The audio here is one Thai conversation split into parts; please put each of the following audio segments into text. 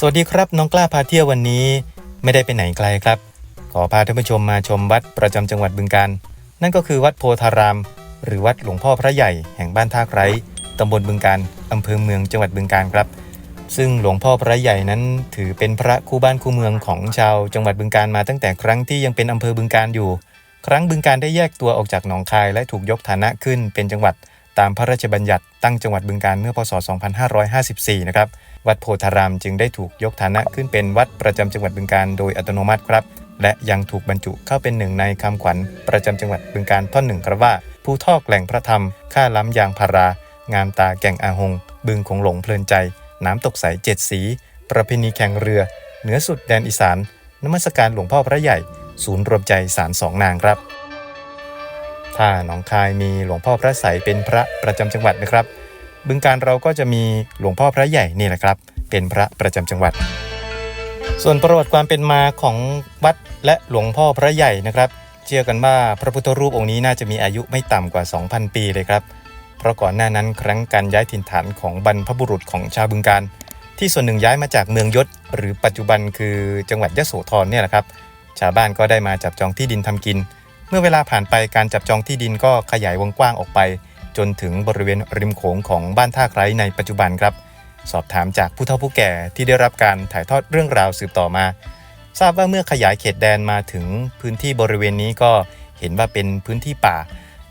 สวัสดีครับ น้องกล้าพาเที่ยววันนี้ ไม่ได้ไปไหนไกลครับ ขอพาท่านผู้ชมมาชมวัดประจำจังหวัดบึงกาฬนั่นก็คือวัดโพธาราม หรือวัดหลวงพ่อพระใหญ่แห่งบ้านท่าไคร้ตำบลบึงกาฬอำเภอเมืองจังหวัดบึงกาฬครับ ซึ่งหลวงพ่อพระใหญ่นั้น ถือเป็นพระคู่บ้านคู่เมืองของชาวจังหวัดบึงกาฬมาตั้งแต่ครั้งที่ยังเป็นอำเภอบึงกาฬอยู่ ครั้งบึงการได้แยกตัวออกจากหนองคาย และถูกยกฐานะขึ้นเป็นจังหวัด ตามพระราชบัญญัติตั้งจังหวัดบึงการเมื่อพศ 2554 นะครับ วัดโพธารามจึงได้ถูกยกฐานะขึ้นเป็นวัดประจำจังหวัดบึงการโดยอัตโนมัติครับ และยังถูกบรรจุเข้าเป็นหนึ่งในคำขวัญประจำจังหวัดบึงการท่อนหนึ่งครับว่าผู้ทอกแหล่งพระธรรม ข้าล้ำยางพารางามตาแก่งอาหง บึงคงหลงเพลินใจ น้ำตกใสเจ็ดสี ประเพณีแข่งเรือ เหนือสุดแดนอีสานนมัสการหลวงพ่อพระใหญ่ ศูนย์รวมใจสารสองนางครับ ถ้าหนองคายมีหลวงพ่อพระใสเป็นพระประจำจังหวัดนะครับ บึงการเราก็จะมีหลวงพ่อพระใหญ่นี่แหละครับ เป็นพระประจำจังหวัด ส่วนประวัติความเป็นมาของวัดและหลวงพ่อพระใหญ่นะครับ เชื่อกันว่าพระพุทธรูปองค์นี้น่าจะมีอายุไม่ต่ำกว่า 2,000 ปีเลยครับ เพราะก่อนหน้านั้นครั้งการย้ายถิ่นฐานของบรรพบุรุษของชาวบึงการที่ส่วนหนึ่งย้ายมาจากเมืองยศ หรือปัจจุบันคือจังหวัดยโสธรเนี่ยแหละครับ ชาวบ้านก็ได้มาจับจองที่ดินทำกิน เมื่อเวลาผ่านไปการจับจองที่ดินก็ขยายวงกว้างออกไป จนถึงบริเวณริมโขงของบ้านท่าไคร้ในปัจจุบันครับ สอบถามจากผู้เฒ่าผู้แก่ที่ได้รับการถ่ายทอดเรื่องราวสืบต่อมา ทราบว่าเมื่อขยายเขตแดนมาถึงพื้นที่บริเวณนี้ก็เห็นว่าเป็นพื้นที่ป่า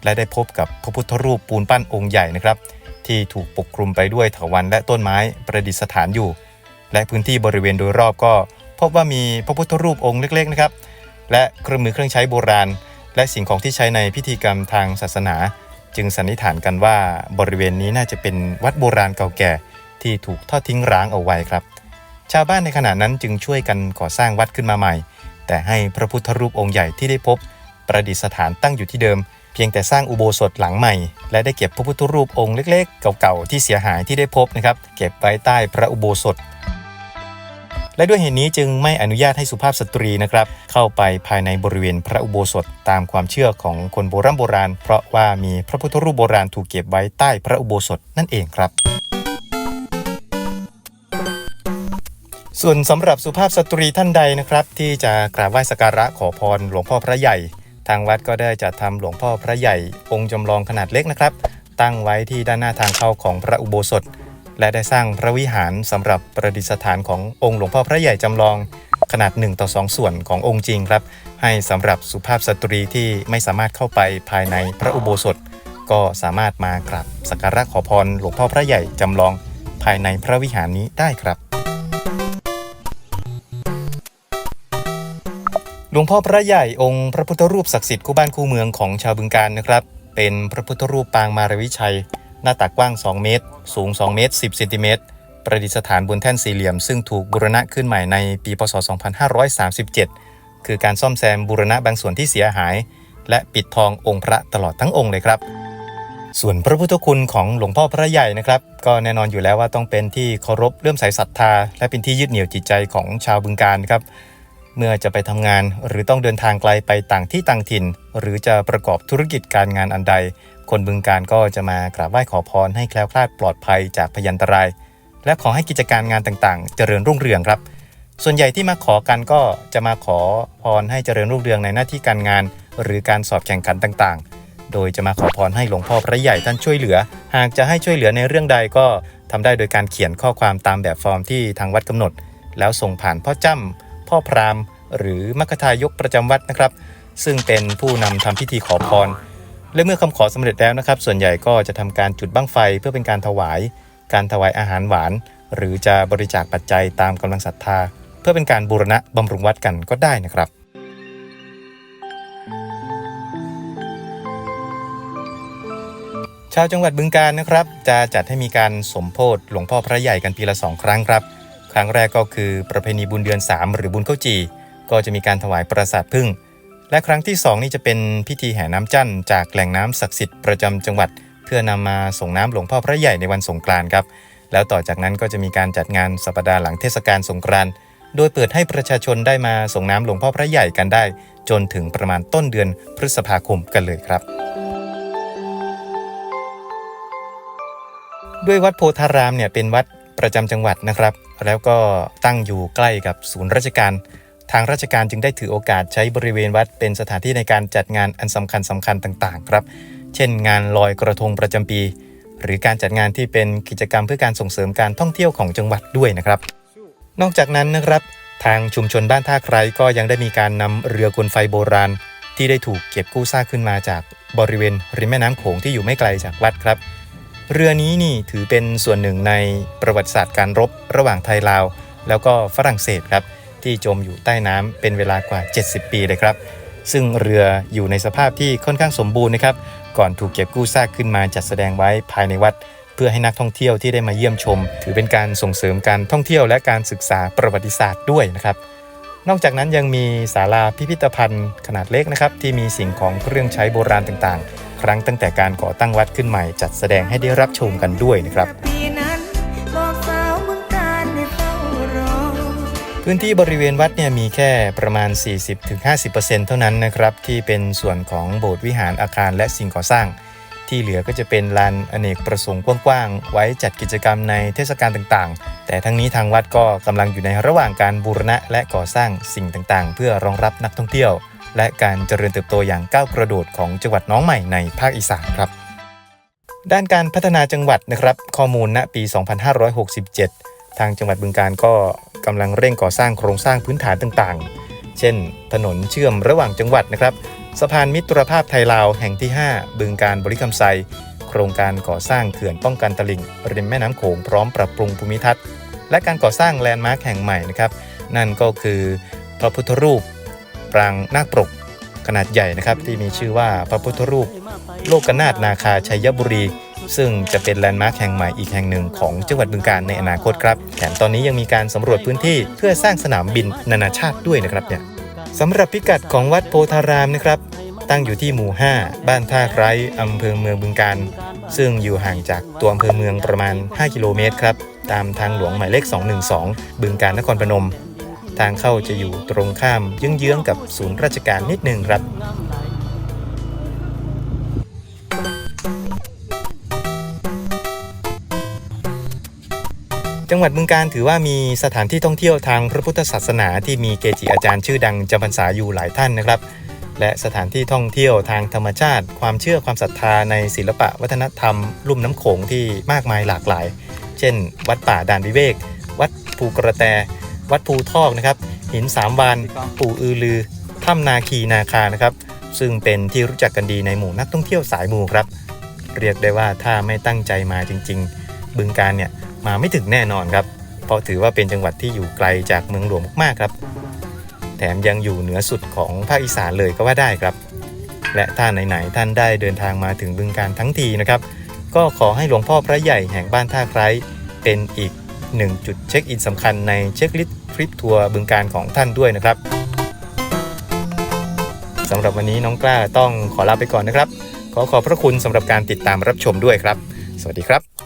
และได้พบกับพระพุทธรูปปูนปั้นองค์ใหญ่นะครับ ที่ถูกปกคลุมไปด้วยเถาวัลย์และต้นไม้ประดิษฐานอยู่ และพื้นที่บริเวณโดยรอบก็ พบว่ามีพระพุทธรูปองค์เล็กๆนะครับและเครื่องมือเครื่องใช้โบราณ และสิ่งของที่ใช้ในพิธีกรรมทางศาสนา จึงสันนิษฐานกันว่าบริเวณนี้น่าจะเป็นวัดโบราณเก่าแก่ที่ถูกทอดทิ้งร้างเอาไว้ครับ ชาวบ้านในขณะนั้นจึงช่วยกันก่อสร้างวัดขึ้นมาใหม่ แต่ให้พระพุทธรูปองค์ใหญ่ที่ได้พบ ประดิษฐานตั้งอยู่ที่เดิม เพียงแต่สร้างอุโบสถหลังใหม่ และได้เก็บพระพุทธรูปองค์เล็ก ๆ เก่าๆที่เสียหายที่ได้พบนะครับ เก็บไว้ใต้พระอุโบสถ และด้วยเหตุนี้จึงไม่อนุญาตให้สุภาพสตรีนะครับ เข้าไปภายในบริเวณพระอุโบสถตามความเชื่อของคนโบราณโบราณ เพราะว่ามีพระพุทธรูปโบราณถูกเก็บไว้ใต้พระอุโบสถนั่นเองครับส่วนสำหรับสุภาพสตรีท่านใดนะครับ ที่จะกราบไหว้สักการะขอพรหลวงพ่อพระใหญ่ ทางวัดก็ได้จัดทำหลวงพ่อพระใหญ่ องค์จำลองขนาดเล็กนะครับ ตั้งไว้ที่ด้านหน้าทางเข้าของพระอุโบสถ และได้สร้างพระวิหารสำหรับประดิษฐานขององค์หลวงพ่อพระใหญ่จำลองขนาด 1 ต่อ 2 ส่วนขององค์จริงครับ ให้สำหรับสุภาพสตรีที่ไม่สามารถเข้าไปภายในพระอุโบสถ ก็สามารถมากราบสักการะขอพรหลวงพ่อพระใหญ่จำลองภายในพระวิหารนี้ได้ครับหลวงพ่อพระใหญ่องค์พระพุทธรูปศักดิ์สิทธิ์คู่บ้านคู่เมืองของชาวบึงการนะครับ เป็นพระพุทธรูปปางมารวิชัย น้าตักกว้าง 2 เมตร สูง 2 เมตร 10เซนติเมตรประดิษฐานบนแท่นสี่เหลี่ยม ซึ่งถูกบูรณะขึ้นใหม่ในปีพศ 2537 คือการซ่อมแซมบูรณะบางส่วนที่เสียหาย และปิดทององค์พระตลอดทั้งองค์เลยครับ ส่วนพระพุทธคุณของหลวงพ่อพระใหญ่นะครับ ก็แน่นอนอยู่แล้วว่าต้องเป็นที่เคารพเลื่อมใสศรัทธา และเป็นที่ยึดเหนี่ยวจิตใจของชาวบึงการครับ เมื่อจะไปทำงานหรือต้องเดินทางไกลไปต่างที่ต่างถิ่น หรือจะประกอบธุรกิจการงานอันใด คนบึงการก็จะมากราบไหว้ขอพรให้แคล้วคลาดปลอดภัยจากพยันตราย และขอให้กิจการงานต่างๆ เจริญรุ่งเรืองครับ ส่วนใหญ่ที่มาขอกันก็จะมาขอพรให้เจริญรุ่งเรืองในหน้าที่การงาน หรือการสอบแข่งขันต่างๆ โดยจะมาขอพรให้หลวงพ่อพระใหญ่ท่านช่วยเหลือ หากจะให้ช่วยเหลือในเรื่องใดก็ทำได้โดยการเขียนข้อความตามแบบฟอร์มที่ทางวัดกำหนด แล้วส่งผ่านพ่อจ้ำ พ่อพราหมณ์ หรือมัคทายกประจำวัดนะครับ ซึ่งเป็นผู้นำทำพิธีขอพร และเมื่อคำขอสำเร็จแล้วนะครับ ส่วนใหญ่ก็จะทำการจุดบั้งไฟเพื่อเป็นการถวาย การถวายอาหารหวาน หรือจะบริจาคปัจจัยตามกำลังศรัทธา เพื่อเป็นการบูรณะบำรุงวัดกันก็ได้นะครับชาวจังหวัดบึงการนะครับ จะจัดให้มีการสมโพธิหลวงพ่อพระใหญ่กันปีละสองครั้งครับ รั้งแรกก็คือประเพณีบุญเดือน 3 หรือบุญข้าวจี ก็จะมีการถวายปราสาทพึ่ง และครั้งที่ 2 นี่จะเป็นพิธีแห่น้ำจั่นจากแหล่งน้ำศักดิ์สิทธิ์ประจำจังหวัด เพื่อนำมาส่งน้ำหลวงพ่อพระใหญ่ในวันสงกรานต์ครับ แล้วต่อจากนั้นก็จะมีการจัดงานสัปดาห์หลังเทศกาลสงกรานต์โดยเปิดให้ประชาชนได้มาส่งน้ำหลวงพ่อพระใหญ่กันได้ จนถึงประมาณต้นเดือนพฤษภาคมกันเลยครับด้วยวัดโพธารามเนี่ยเป็นวัดประจำจังหวัดนะครับ แล้วก็ตั้งอยู่ใกล้กับศูนย์ราชการ ทางราชการจึงได้ถือโอกาสใช้บริเวณวัดเป็นสถานที่ในการจัดงานอันสำคัญสำคัญต่างๆ ครับ เช่น งานลอยกระทงประจำปี หรือการจัดงานที่เป็นกิจกรรมเพื่อการส่งเสริมการท่องเที่ยวของจังหวัดด้วยนะครับ นอกจากนั้นนะครับ ทางชุมชนบ้านท่าไคร้ก็ยังได้มีการนำเรือกลไฟโบราณ ที่ได้ถูกเก็บกู้ซากขึ้นมาจากบริเวณริมแม่น้ำโขงที่อยู่ไม่ไกลจากวัดครับ เรือนี้นี่ถือเป็นส่วนหนึ่งในประวัติศาสตร์การรบระหว่างไทยลาว แล้วก็ฝรั่งเศสครับที่จมอยู่ใต้น้ำเป็นเวลากว่า 70 ปีเลยครับ ซึ่งเรืออยู่ในสภาพที่ค่อนข้างสมบูรณ์นะครับ ก่อนถูกเก็บกู้ซากขึ้นมาจัดแสดงไว้ภายในวัด เพื่อให้นักท่องเที่ยวที่ได้มาเยี่ยมชม ถือเป็นการส่งเสริมการท่องเที่ยวและการศึกษาประวัติศาสตร์ด้วยนะครับ นอกจากนั้นยังมีศาลาพิพิธภัณฑ์ขนาดเล็กนะครับที่มีสิ่งของเครื่องใช้โบราณต่างๆ ครั้งตั้งแต่การก่อตั้งวัดขึ้นใหม่ จัดแสดงให้ได้รับชมกันด้วยนะครับพื้นที่บริเวณวัดเนี่ยมีแค่ประมาณ 40-50%เท่านั้นนะครับ ที่เป็นส่วนของโบสถ์วิหารอาคารและสิ่งก่อสร้าง ที่เหลือก็จะเป็นลานอเนกประสงค์กว้างๆ ไว้จัดกิจกรรมในเทศกาลต่างๆ แต่ทั้งนี้ทางวัดก็กำลังอยู่ในระหว่างการบูรณะและก่อสร้างสิ่งต่างๆ เพื่อรองรับนักท่องเที่ยว และการเจริญเติบโตอย่างก้าวกระโดดของจังหวัดน้องใหม่ในภาคอีสานครับ ด้านการพัฒนาจังหวัดนะครับ ข้อมูลณปี 2567 ทางจังหวัดบึงการก็กำลังเร่งก่อสร้างโครงสร้างพื้นฐานต่างๆ เช่น ถนนเชื่อมระหว่างจังหวัดนะครับสะพานมิตรภาพไทยลาวแห่งที่ 5 บึงการบริคำไซโครงการก่อสร้างเขื่อนป้องกันตลิ่งริมแม่น้ำโขงพร้อมปรับปรุงภูมิทัศน์และการก่อสร้างแลนด์มาร์คแห่งใหม่นะครับ นั่นก็คือพระพุทธรูป ปรางนาคปรกขนาดใหญ่นะครับที่มีชื่อว่าพระพุทธรูป โลกนาถนาคาชัยบุรี ซึ่งจะเป็นแลนด์มาร์คแห่งใหม่อีกแห่งหนึ่งของจังหวัดบึงการในอนาคตครับแถมตอนนี้ยังมีการสำรวจพื้นที่เพื่อสร้างสนามบินนานาชาติด้วยนะครับเนี่ยสำหรับพิกัดของวัดโพธารามนะครับ ตั้งอยู่ที่หมู่ 5 บ้านท่าไคร้อำเภอเมืองบึงการซึ่งอยู่ห่างจากตัวอำเภอเมืองประมาณ 5 กิโลเมตรครับ ตามทางหลวงหมายเลข 212 บึงการนครพนม ทางเข้าจะอยู่ตรงข้ามเยื้องๆกับศูนย์ราชการนิดหนึงครับจังหวัดบึงการถือว่ามีสถานที่ท่องเที่ยวทางพระพุทธศาสนาที่มีเกจิอาจารย์ชื่อดังจำพรรษาอยู่หลายท่านนะครับ และสถานที่ท่องเที่ยวทางธรรมชาติ ความเชื่อความศรัทธาในศิลปะวัฒนธรรม ลุ่มน้ำโขงที่มากมายหลากหลาย เช่น วัดป่าด่านวิเวก วัดภูกระแต วัดภูทอกนะครับ หินสามวานปู่อือลือถ้ำนาคีนาคานะครับ ซึ่งเป็นที่รู้จักกันดีในหมู่นักท่องเที่ยวสายมูครับ เรียกได้ว่าถ้าไม่ตั้งใจมาจริง ๆ บึงการเนี่ยมาไม่ถึงแน่นอนครับ เพราะถือว่าเป็นจังหวัดที่อยู่ไกลจากเมืองหลวงมากๆครับ แถมยังอยู่เหนือสุดของภาคอีสานเลยก็ว่าได้ครับ และถ้าไหนๆท่านได้เดินทางมาถึงบึงการทั้งทีนะครับ ก็ขอให้หลวงพ่อพระใหญ่แห่งบ้านท่าไคร้เป็นอีก หนึ่งจุดเช็คอินสำคัญในเช็คลิสต์ทริปทัวร์บึงการของท่านด้วยนะครับสำหรับวันนี้น้องกล้าต้องขอลาไปก่อนนะครับ ขอขอบพระคุณสำหรับการติดตามรับชมด้วยครับ สวัสดีครับ